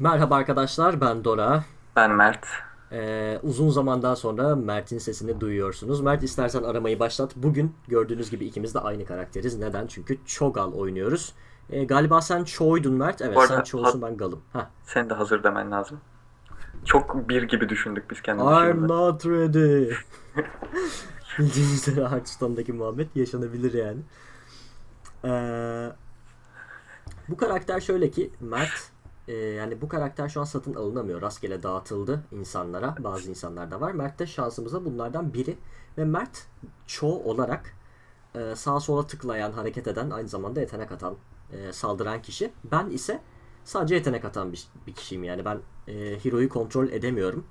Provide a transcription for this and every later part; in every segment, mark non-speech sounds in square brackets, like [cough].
Merhaba arkadaşlar, ben Dora. Ben Mert. Ee, uzun zamandan sonra Mert'in sesini duyuyorsunuz. Mert istersen aramayı başlat. Bugün gördüğünüz gibi ikimiz de aynı karakteriz. Neden? Çünkü Cho'Gal oynuyoruz. Ee, galiba sen Cho'ydun Mert. Evet Bu sen arada- Cho'sun ben Gal'ım. Heh. Sen de hazır demen lazım. Çok bir gibi düşündük biz kendimizi I'm şimdi. not ready. [laughs] Bildiğiniz üzere Hearthstone'daki muhabbet yaşanabilir yani. Ee, bu karakter şöyle ki Mert e, yani bu karakter şu an satın alınamıyor. Rastgele dağıtıldı insanlara. Bazı insanlar da var. Mert de şansımıza bunlardan biri. Ve Mert çoğu olarak e, sağa sola tıklayan, hareket eden, aynı zamanda yetenek atan, e, saldıran kişi. Ben ise sadece yetenek atan bir, bir kişiyim yani. Ben e, hero'yu kontrol edemiyorum.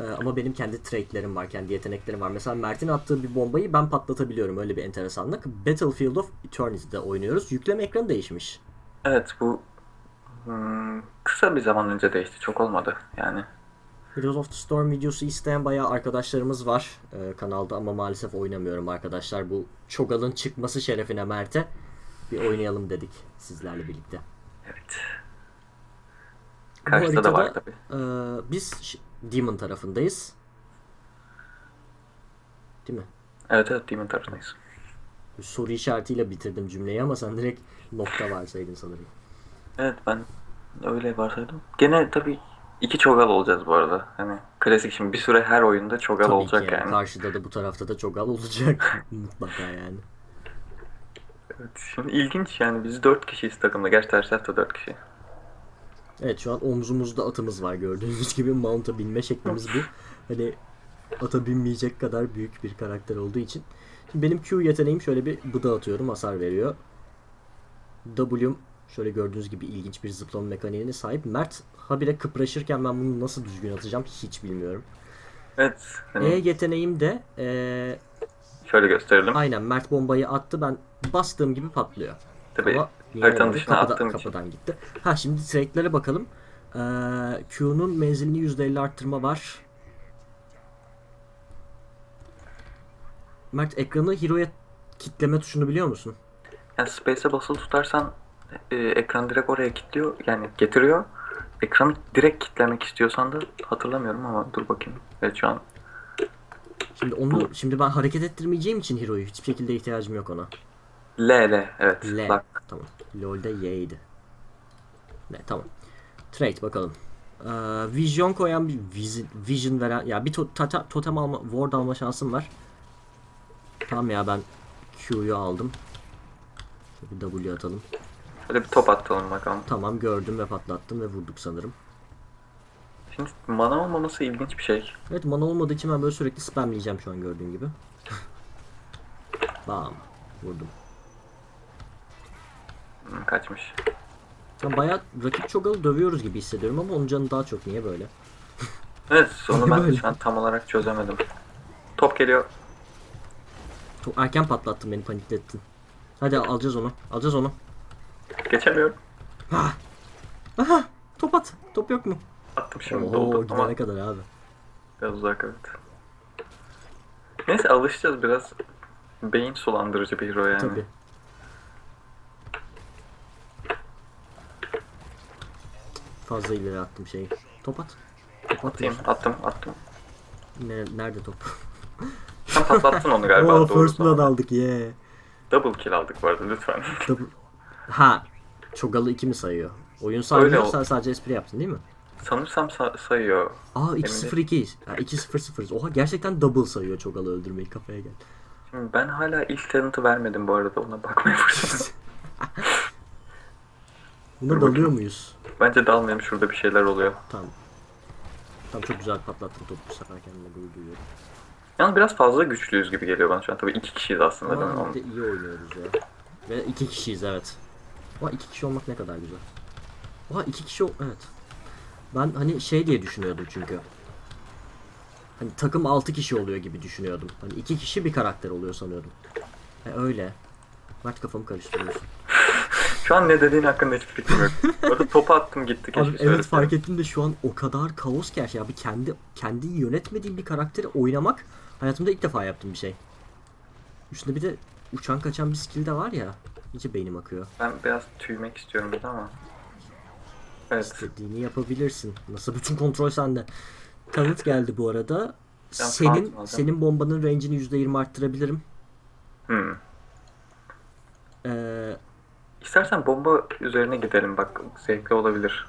Ee, ama benim kendi traitlerim var, kendi yeteneklerim var. Mesela Mert'in attığı bir bombayı ben patlatabiliyorum. Öyle bir enteresanlık. Battlefield of Eternity'de oynuyoruz. Yükleme ekranı değişmiş. Evet bu hmm, kısa bir zaman önce değişti. Çok olmadı yani. Heroes of the Storm videosu isteyen bayağı arkadaşlarımız var e, kanalda ama maalesef oynamıyorum arkadaşlar. Bu Cho'Gal'ın çıkması şerefine Mert'e bir oynayalım dedik sizlerle birlikte. Evet. Karşıda da var haritada, tabii. e, biz Demon tarafındayız. Değil mi? Evet evet Demon tarafındayız. Soru işaretiyle bitirdim cümleyi ama sen direkt nokta varsaydın sanırım. Evet ben öyle varsaydım. Gene tabii iki çogal olacağız bu arada. Hani klasik şimdi bir süre her oyunda çogal Tabii olacak ki yani. yani. Karşıda da bu tarafta da çok al olacak. [laughs] Mutlaka yani. Evet, şimdi ilginç yani biz dört kişiyiz takımda. Gerçi ters tarafta dört kişi. Evet şu an omzumuzda atımız var gördüğünüz gibi mount'a binme şeklimiz bu. Hani ata binmeyecek kadar büyük bir karakter olduğu için. Şimdi benim Q yeteneğim şöyle bir bıda atıyorum hasar veriyor. W'm şöyle gördüğünüz gibi ilginç bir zıplama mekaniğine sahip. Mert habire kıpraşırken ben bunu nasıl düzgün atacağım hiç bilmiyorum. Evet. Hani E yeteneğim de eee, şöyle gösterelim. aynen Mert bombayı attı ben bastığım gibi patlıyor. Tabii Ama haritanın dışına Kapıda- attığım için. kapıdan gitti. Ha şimdi trade'lere bakalım. Ee, Q'nun menzilini %50 arttırma var. Mert ekranı Hero'ya kitleme tuşunu biliyor musun? Yani Space'e basılı tutarsan e, ekran direkt oraya kilitliyor. Yani getiriyor. Ekranı direkt kilitlemek istiyorsan da hatırlamıyorum ama dur bakayım. Evet şu an Şimdi onu şimdi ben hareket ettirmeyeceğim için Hero'yu hiçbir şekilde ihtiyacım yok ona. L L evet. L. Bak Tamam. LoL'de Y'ydi. Ne tamam. Trade bakalım. Ee, vision koyan bir vision, vision veren ya bir to- tata- totem alma ward alma şansım var. Tamam ya ben Q'yu aldım. Bir W atalım. Şöyle bir top atalım bakalım. Tamam gördüm ve patlattım ve vurduk sanırım. Şimdi mana olmaması ilginç bir şey. Evet mana olmadığı için ben böyle sürekli spamleyeceğim şu an gördüğün gibi. Bam. Vurdum. Hmm, kaçmış. Ben bayağı rakip Cho'Gal'ı dövüyoruz gibi hissediyorum ama onun canı daha çok. Niye böyle? Evet onu ben [laughs] Böyle. şu an tam olarak çözemedim. Top geliyor. Çok erken patlattın beni paniklettin. Hadi alacağız onu. Alacağız onu. Geçemiyorum. Ha. Aha! Top at. Top yok mu? Attım şimdi Oo doldu ama gidene kadar abi. biraz uzak evet. Neyse alışacağız biraz. Beyin sulandırıcı bir hero yani. Tabi. Fazla ileri attım şeyi. Top at. Top at. Atayım, attım, attım. Ne, nerede top? Sen patlattın onu galiba [laughs] Oo doğru first blood sonra. aldık ye. Double kill aldık bu arada lütfen. Double- Ha. Çogalı 2 mi sayıyor? Oyun saymıyor Öyle sen sadece espri yaptın değil mi? Sanırsam sa- sayıyor. Aa 2-0-2. Ha 2-0-0. Oha gerçekten double sayıyor Çogalı öldürmeyi kafaya gel. Şimdi ben hala ilk talent'ı vermedim bu arada ona bakmaya fırsatım. [laughs] Buna Dur bakayım. dalıyor muyuz? Bence dalmayalım şurada bir şeyler oluyor. Tamam. Tamam çok güzel patlattım topu bu sefer kendime gurur duyuyorum. Yalnız biraz fazla güçlüyüz gibi geliyor bana şu an. Tabii iki kişiyiz aslında değil mi? Bir de iyi oynuyoruz ya. Ve iki kişiyiz evet. Oha iki kişi olmak ne kadar güzel. Oha iki kişi evet. Ben hani şey diye düşünüyordum çünkü. Hani takım 6 kişi oluyor gibi düşünüyordum. Hani iki kişi bir karakter oluyor sanıyordum. E öyle. Mert kafamı karıştırıyorsun. [laughs] Şu an ne dediğin hakkında hiçbir fikrim yok. Orada topu attım gitti. Abi evet fark ettim de şu an o kadar kaos ki her şey. Abi kendi kendi yönetmediğim bir karakteri oynamak hayatımda ilk defa yaptığım bir şey. Üstünde bir de uçan kaçan bir skill de var ya. İyice beynim akıyor. Ben biraz tüymek istiyorum burada ama. Evet. İstediğini yapabilirsin. Nasıl bütün kontrol sende. Talent geldi bu arada. Ben Senin alacağım. senin bombanın range'ini %20 arttırabilirim. Hmm. Ee, İstersen bomba üzerine gidelim bak zevkli olabilir.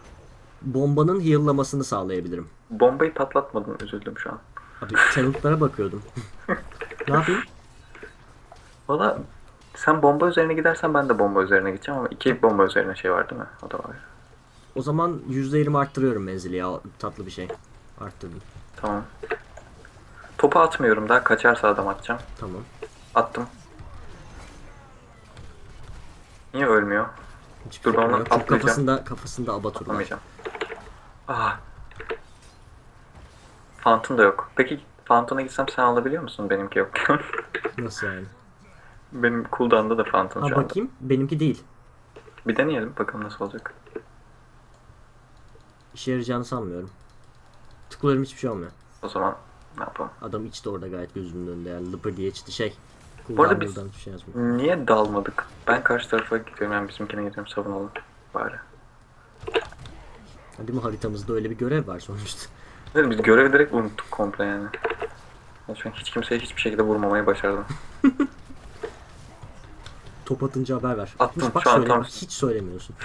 bombanın heal'lamasını sağlayabilirim. Bombayı patlatmadın üzüldüm şu an. Abi talentlara bakıyordum. [laughs] ne yapayım? Valla sen bomba üzerine gidersen ben de bomba üzerine gideceğim ama iki bomba üzerine şey var değil mi? O da var. O zaman %20 arttırıyorum menzili ya. Tatlı bir şey. Arttırdım. Tamam. Topu atmıyorum daha kaçarsa adam atacağım. Tamam. Attım. Niye ölmüyor? Hiçbir Dur, ben onu yok. Atlayacağım. kafasında kafasında abatur var. Atamayacağım. Ah. Phantom da yok. Peki Phantom'a gitsem sen alabiliyor musun benimki yokken? [laughs] Nasıl yani? Benim cooldown'da da Phantom Ha şu anda. bakayım. Benimki değil. Bir deneyelim bakalım nasıl olacak. İşe yarayacağını sanmıyorum. Tıklıyorum hiçbir şey olmuyor. O zaman ne yapalım? Adam içti orada gayet gözümün önünde yani lıpır diye içti şey. Bu arada biz- şey yazmıyor. Niye dalmadık? Ben karşı tarafa gidiyorum yani bizimkine gidiyorum savunalım bari. Değil mi haritamızda öyle bir görev var sonuçta. Dedim biz görevi direkt unuttuk komple yani. Ben şu an hiç kimseye hiçbir şekilde vurmamayı başardım. [laughs] Top atınca haber ver. Attım, Bak şu an söyle, tam- hiç söylemiyorsun.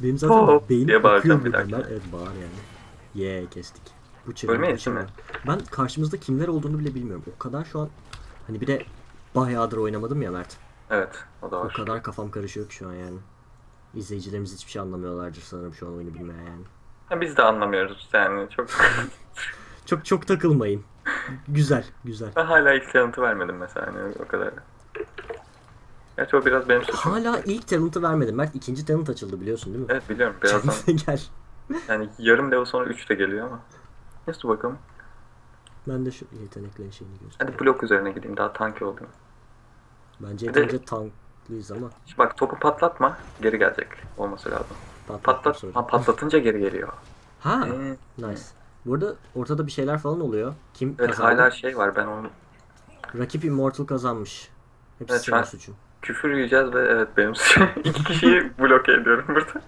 Benim zaten Hop beynim diye akıyor bir dakika. Evet bağır yani. Ye kestik. Bu değil mi? Ben karşımızda kimler olduğunu bile bilmiyorum. O kadar şu an hani bir de bayağıdır oynamadım ya Mert. Evet o da O var. kadar kafam karışıyor ki şu an yani. İzleyicilerimiz hiçbir şey anlamıyorlardır sanırım şu an oyunu bilmeye yani. Ha, biz de anlamıyoruz yani çok. Çok çok takılmayın. Güzel, güzel. ben hala ilk yanıtı vermedim mesela hani o kadar. Gerçi o biraz benim suçum. Hala ilk talent'ı vermedim. Mert ikinci talent açıldı biliyorsun değil mi? Evet biliyorum birazdan gel. [laughs] yani yarım level sonra 3 de geliyor ama. Neyse bakalım. Ben de şu yeteneklerin şeyini göstereyim. Hadi blok üzerine gideyim daha tanki oldum. Bence Bir de- yeterince tanklıyız ama Şimdi bak topu patlatma geri gelecek olması lazım. Patlat, sonra. ha, patlatınca geri geliyor. Ha, Ee, nice. Burada ortada bir şeyler falan oluyor. Kim evet kazandı? hala şey var ben onu Rakip Immortal kazanmış. Hepsi Evet, senin suçun. Küfür yiyeceğiz ve evet benim. [laughs] İki kişiyi bloke ediyorum burada.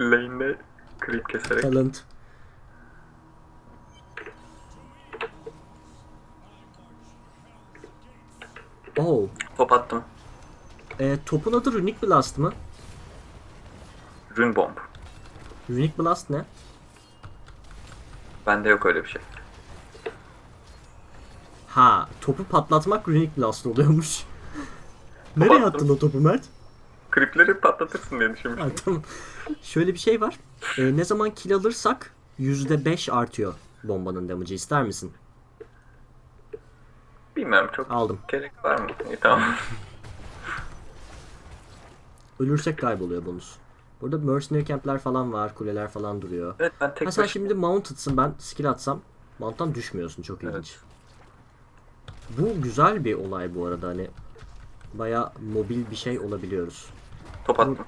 Lane'de creep keserek. Talent. Oh. Top attım. E, topun adı Runic Blast mı? Rune bomb. Runic Blast ne? Bende yok öyle bir şey. Ha, topu patlatmak Runic Blast oluyormuş. [laughs] Nereye attın o topu Mert? Creep'leri patlatırsın diye Ha, düşünmüştüm. tamam. Şöyle bir şey var. E, ne zaman kill alırsak %5 artıyor bombanın damage'ı. İster misin? Bilmiyorum çok Aldım. gerek var mı? İyi tamam. [laughs] Ölürsek kayboluyor bonus. Burada mercenary camp'ler falan var, kuleler falan duruyor. evet ben tek Ha sen başıma- şimdi mounted'sın ben skill atsam mount'tan düşmüyorsun çok ilginç. Bu güzel bir olay bu arada hani baya mobil bir şey olabiliyoruz. top attım.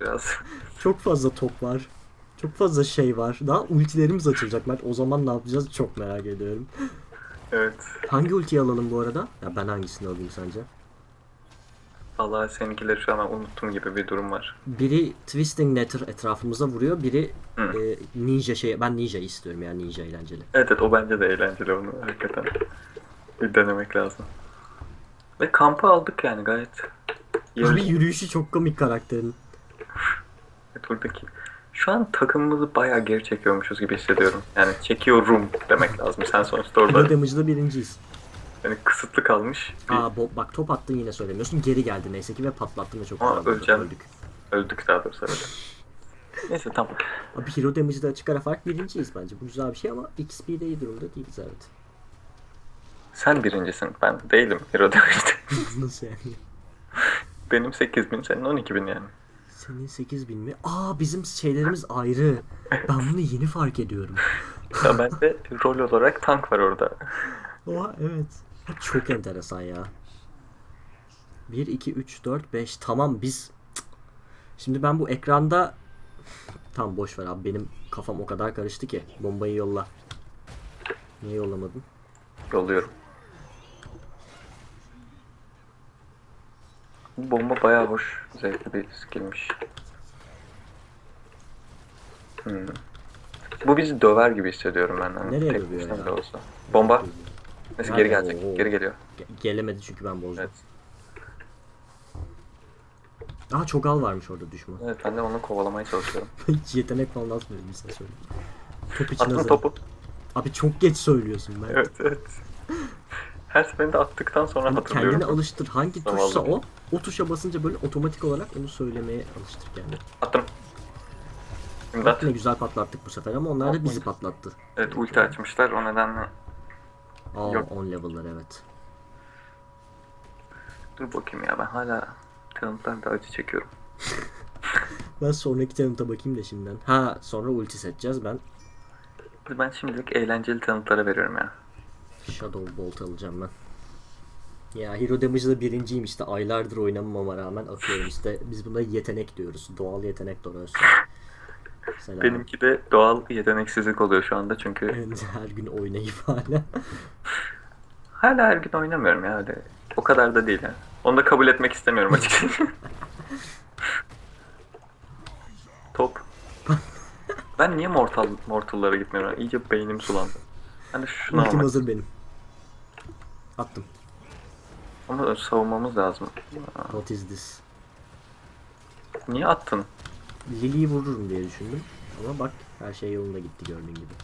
Biraz [laughs] Çok fazla top var. Çok fazla şey var. Daha ultilerimiz açılacak Mert. O zaman ne yapacağız çok merak ediyorum. evet. Hangi ultiyi alalım bu arada? Ya ben hangisini alayım sence? Allah seninkileri şu an unuttum gibi bir durum var. Biri Twisting Nether etrafımıza vuruyor. Biri Hı. e, ninja şey. Ben ninja istiyorum yani ninja eğlenceli. Evet evet o bence de eğlenceli onu hakikaten. Bir denemek lazım. Ve kampı aldık yani gayet. Abi Yarış yürüyüşü çok komik karakterin. buradaki. Şu an takımımızı bayağı geri çekiyormuşuz gibi hissediyorum. Yani çekiyorum demek lazım. Sen sonuçta orada damage'da birinciyiz. Yani kısıtlı kalmış. Bir Aa bo- bak top attın yine söylemiyorsun. Geri geldi neyse ki ve patlattın ve çok Aa, güzel oldu. öleceğim. Öldük. öldük daha doğrusu öyle. [laughs] Neyse tamam. Abi hero damage'da açık ara fark birinciyiz bence. Bu güzel bir şey ama XP'de iyi durumda değiliz evet. Sen birincisin. Ben değilim. Hero demişti. [laughs] Nasıl yani? Benim 8000 senin 12000 yani. Senin 8000 mi? Aa bizim şeylerimiz ayrı. Ben bunu yeni fark ediyorum. Ya bende rol olarak tank var orada. Oha evet. Çok enteresan ya. 1, 2, 3, 4, 5. Tamam biz... Şimdi ben bu ekranda... Tam boş ver abi benim kafam o kadar karıştı ki. Bombayı yolla. Niye yollamadın? Yolluyorum. Bu bomba bayağı hoş. Zevkli bir skillmiş. Hmm. Bu bizi döver gibi hissediyorum ben. Hani Nereye dövüyor ya? Olsa. Bomba. Neyse geri Nerede? gelecek. Oo. Geri geliyor. Ge- gelemedi çünkü ben bozdum. Evet. Aa çok al varmış orada düşman. Evet ben de onu kovalamaya çalışıyorum. [laughs] Hiç yetenek falan atmıyorum bir söyleyeyim. Top için Attım hazır. topu. Abi çok geç söylüyorsun ben. Evet evet. Her seferinde attıktan sonra Hani hatırlıyorum. kendini alıştır. Hangi Zavallı. tuşsa o, o tuşa basınca böyle otomatik olarak onu söylemeye alıştır kendini. Attım. Bak İmdat. ne güzel patlattık bu sefer ama onlar da bizi patlattı. Evet ulti açmışlar o nedenle. Aa Yok. 10 level'lar evet. Dur bakayım ya ben hala talentlarda acı çekiyorum. [laughs] Ben sonraki talent'a bakayım da şimdiden. Ha sonra ulti seçeceğiz. Ben Ben şimdilik eğlenceli talentlara veriyorum ya. Shadow Bolt alacağım ben. Ya Hero Damage'da birinciyim işte aylardır oynamamama rağmen atıyorum işte biz buna yetenek diyoruz. Doğal yetenek Doros'un. Selam. Benimki de doğal yeteneksizlik oluyor şu anda çünkü [laughs] her gün oynayıp hala. [laughs] hala her gün oynamıyorum ya öyle. O kadar da değil yani. Onu da kabul etmek istemiyorum açıkçası. [laughs] Top. Ben niye mortal mortallara gitmiyorum? İyice beynim sulandı. De şunu Ultim almak hazır benim. Attım. Ama savunmamız lazım. What is this? Niye attın? Lily'yi vururum diye düşündüm. Ama bak her şey yolunda gitti gördüğün gibi.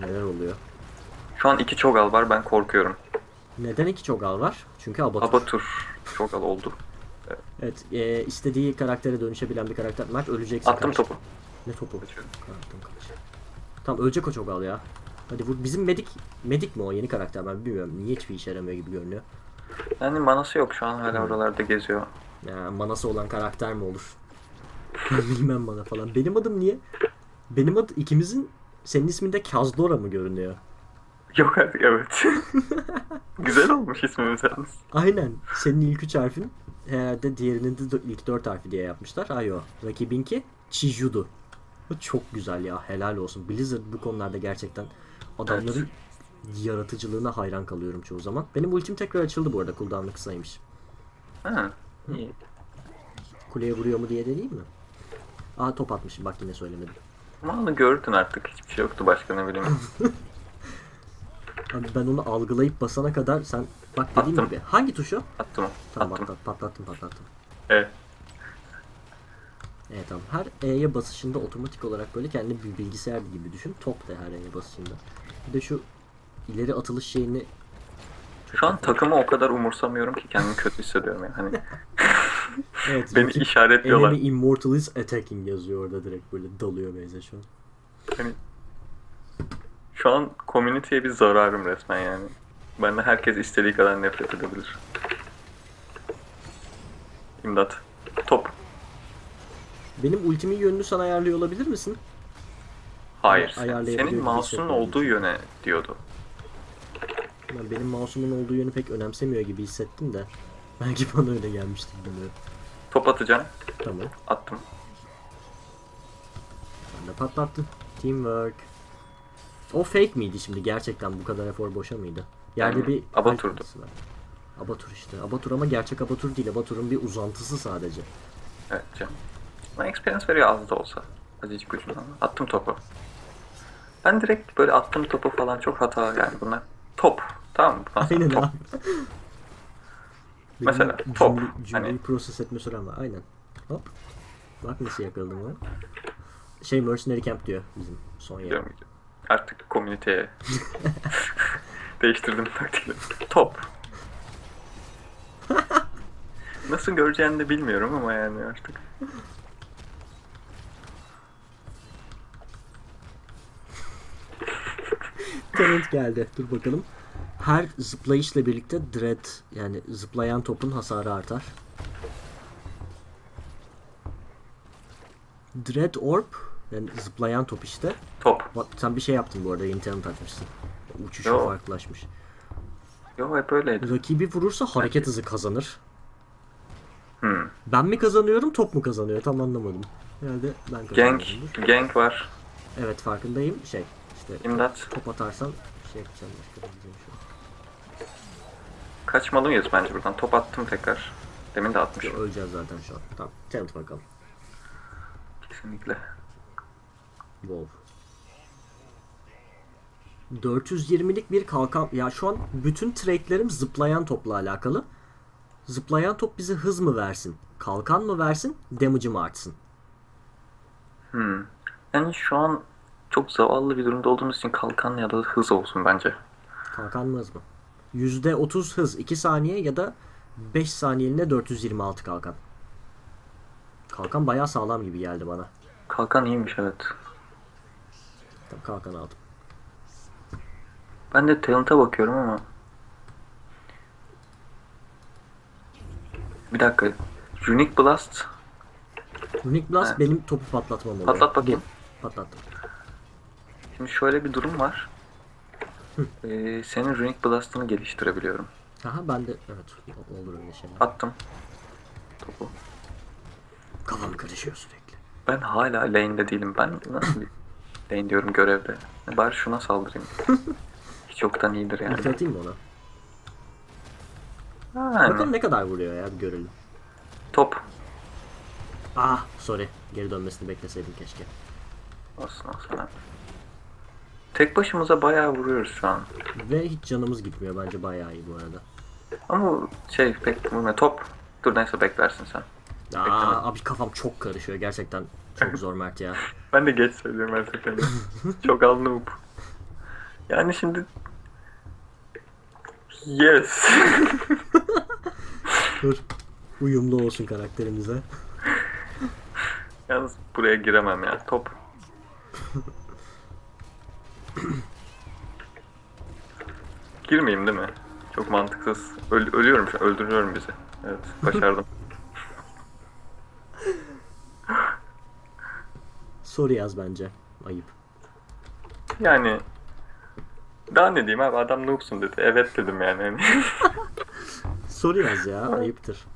Neler oluyor? Şu an iki çogal var ben korkuyorum. Neden iki çogal var? Çünkü Abatur. Abatur çogal oldu. Evet, e, istediği karaktere dönüşebilen bir karakter. Mert öleceksin. Attım karşı. topu. Ne topu? Kaçıyorum. Attım kaç. Tamam ölecek o çogal ya. Hadi vur. Bizim medik medik mi o yeni karakter ben bilmiyorum. Niye hiçbir işe yaramıyor gibi görünüyor. Yani manası yok şu an hala oralarda geziyor. Ya manası olan karakter mi olur? [laughs] Bilmem bana falan. Benim adım niye? Benim adı ikimizin senin isminde Kazdora mı görünüyor? Yok artık evet. [laughs] Güzel olmuş ismimiz yalnız. Aynen. Senin ilk üç harfin herhalde diğerinin de ilk dört harfi diye yapmışlar. Ayo. Rakibinki Chijudu. Bu çok güzel ya. Helal olsun. Blizzard bu konularda gerçekten adamların yaratıcılığına hayran kalıyorum çoğu zaman. Benim ultim tekrar açıldı bu arada. Cooldown'ı kısaymış. Ha, iyi. Kuleye vuruyor mu diye deneyeyim mi? Aa top atmışım. Bak yine söylemedim. Ama gördün artık. Hiçbir şey yoktu başka ne bileyim. [laughs] Abi ben onu algılayıp basana kadar sen bak dediğim Attım. gibi. Hangi tuşu? Attım. Tamam Attım. atlat, patlattım patlattım. Evet. Evet tamam. Her E'ye basışında otomatik olarak böyle kendi bir bilgisayar gibi düşün. Top da her E'ye basışında. Bir de şu ileri atılış şeyini Şu an takımı o kadar umursamıyorum ki kendimi kötü hissediyorum yani. Hani [laughs] evet, beni rakip işaretliyorlar. enemy immortal is attacking yazıyor orada direkt böyle dalıyor Beyze şu an. Hani şu an community'ye bir zararım resmen yani. Benden herkes istediği kadar nefret edebilir. İmdat. Top. Benim ultimin yönünü sana ayarlıyor olabilir misin? Hayır. Ayarlayabiliyor Senin gibi mouse'un olduğu yöne diyordu. Ben benim mouse'umun olduğu yönü pek önemsemiyor gibi hissettim de. [laughs] Belki bana öyle gelmiştir bilmiyorum. Top atacağım. Tamam. Attım. Ben de patlattım. Teamwork. O fake miydi şimdi? Gerçekten bu kadar efor boşa mıydı? Yerde Yani bir... Abatur'du. Var. Abatur işte. Abatur ama gerçek Abatur değil. Abatur'un bir uzantısı sadece. Evet canım. Ama experience veriyor az da olsa. Azıcık ucundan. Attım topu. Ben direkt böyle attım topu falan çok hata yani bunlar. Top. Tamam mı? Aynen top. abi. Benim Mesela top, Cümle, cümleyi hani- proses etme sürem var. Aynen. Hop. Bak nasıl yakaladım onu. Şey Mercenary Camp diyor bizim son yer. Artık komüniteye [laughs] değiştirdim taktikleri. Top. [laughs] Nasıl göreceğini de bilmiyorum ama yani artık. Talent geldi. Dur bakalım. Her zıplayışla birlikte dread yani zıplayan topun hasarı artar. Dread Orb yani zıplayan top işte. Top. Bak sen bir şey yaptın bu arada yeni talent açmışsın. Uçuşu Yo. farklılaşmış. Yo hep öyleydi. Rakibi vurursa hareket hızı kazanır. Hmm. Ben mi kazanıyorum top mu kazanıyor tam anlamadım. Herhalde ben Gank. kazanıyorum. Gank var. Evet farkındayım. Şey işte İmdat. top atarsan şey yapacağım başka bir şey. Kaçmalıyız bence buradan. Top attım tekrar. Demin de atmışım. Öleceğiz zaten şu an. Tamam. Chant bakalım. Kesinlikle. Wow. 420'lik bir kalkan. Ya şu an bütün trade'lerim zıplayan topla alakalı. Zıplayan top bize hız mı versin? Kalkan mı versin? Damage'ı mı artsın? Hmm. Yani şu an çok zavallı bir durumda olduğumuz için kalkan ya da hız olsun bence. Kalkan mı hız mı? %30 hız 2 saniye ya da 5 saniyeliğine 426 kalkan. Kalkan bayağı sağlam gibi geldi bana. Kalkan iyiymiş evet. Tamam kalkan aldım. Ben de talent'a bakıyorum ama. Bir dakika. Unique Blast. Unique Blast Evet. benim topu patlatmam oluyor. Patlat bakayım. Patlattım. Şimdi şöyle bir durum var. Ee, senin Runic Blast'ını geliştirebiliyorum. Aha ben de evet olur öyle şeyler. Attım. Topu. Kafam karışıyor sürekli. Ben hala lane'de değilim. Ben nasıl bir [laughs] lane diyorum görevde. Bari şuna saldırayım. [laughs] Hiç yoktan iyidir yani. İlk atayım mı ona? Yani, Bakalım ne kadar vuruyor ya bir görelim. top. Ah sorry. Geri dönmesini bekleseydim keşke. Olsun olsun. Tek başımıza bayağı vuruyoruz şu an. Ve hiç canımız gitmiyor bence bayağı iyi bu arada. Ama şey pek vurmuyor. Top. Dur neyse beklersin sen. Bekleme. Aa, abi kafam çok karışıyor gerçekten. Çok zor Mert ya. [laughs] Ben de geç söylüyorum her seferinde. [laughs] Çok al noob. Yani şimdi... Yes. [laughs] Dur. Uyumlu olsun karakterimize. Yalnız buraya giremem ya. Top. Girmeyeyim değil mi? Çok mantıksız. Öl- ölüyorum şu an. Öldürüyorum bizi. Evet. [laughs] Başardım. Soru yaz bence. Ayıp. yani... Daha ne diyeyim abi? Adam noobsun dedi. Evet dedim yani. Hani [laughs] Soru yaz ya. Ayıptır.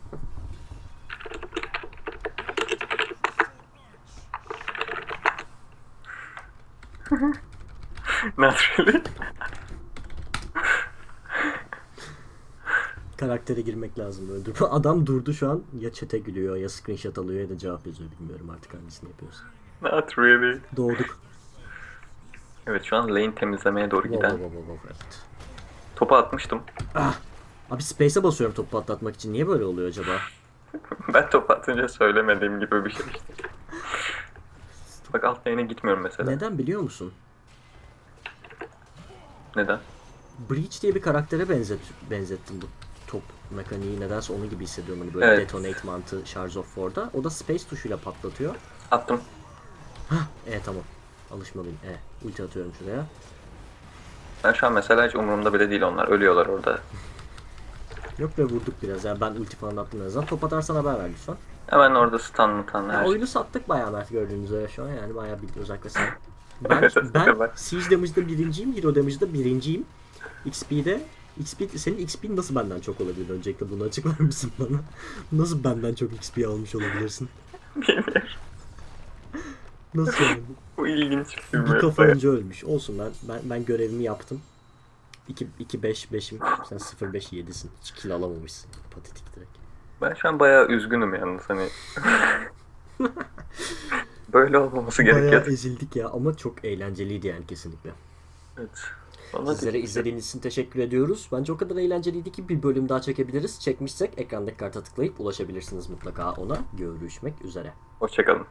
[laughs] Not really. Karaktere girmek lazım öldür. [laughs] Adam durdu şu an. Ya chat'e gülüyor ya screenshot alıyor ya da cevap yazıyor. Bilmiyorum artık hangisini yapıyorsun. Not really. Doğduk. Evet şu an lane temizlemeye doğru Wow, giden. wow, wow, wow, evet. Topu atmıştım. Abi space'e basıyorum topu patlatmak için. Niye böyle oluyor acaba? [laughs] Ben top atınca söylemediğim gibi bir şey. Bak alt lane'e gitmiyorum mesela. Neden biliyor musun? Neden? Breach diye bir karaktere benzet benzettim bu top mekaniği. Nedense onun gibi hissediyorum. Hani böyle Evet. detonate mantığı Shards of War'da. O da space tuşuyla patlatıyor. Attım. E tamam. Alışmalıyım. E ulti atıyorum şuraya. Ben şu an mesela hiç umurumda bile değil onlar. Ölüyorlar orada. [laughs] Yok be vurduk biraz. Yani ben ulti falan attım en azından. Top atarsan haber ver lütfen. Hemen orada stun mutan her şey. oyunu sattık bayağı Mert gördüğünüz üzere şu an. Yani bayağı bir özellikle sen. [laughs] Ben, ben. Siege Damage'da birinciyim. Hero Damage'da birinciyim. XP'de XP, senin XP'in nasıl benden çok olabilir? Öncelikle bunu açıklar mısın bana? Nasıl benden çok XP almış olabilirsin? Bilmiyorum. [laughs] Nasıl yani? Bu ilginç bir Bir kafa önce ölmüş. Olsun ben ben, ben görevimi yaptım. 2 2 5 5'im. Sen 0 5 7'sin. Hiç kill alamamışsın. Patetik direkt. Ben şu an bayağı üzgünüm yalnız hani. [laughs] Böyle olmaması Bayağı ezildik ya ama çok eğlenceliydi yani kesinlikle. Evet. Vallahi Sizlere izlediğiniz için teşekkür ediyoruz. Bence o kadar eğlenceliydi ki bir bölüm daha çekebiliriz. Çekmişsek ekrandaki karta tıklayıp ulaşabilirsiniz mutlaka ona. Görüşmek üzere. Hoşçakalın.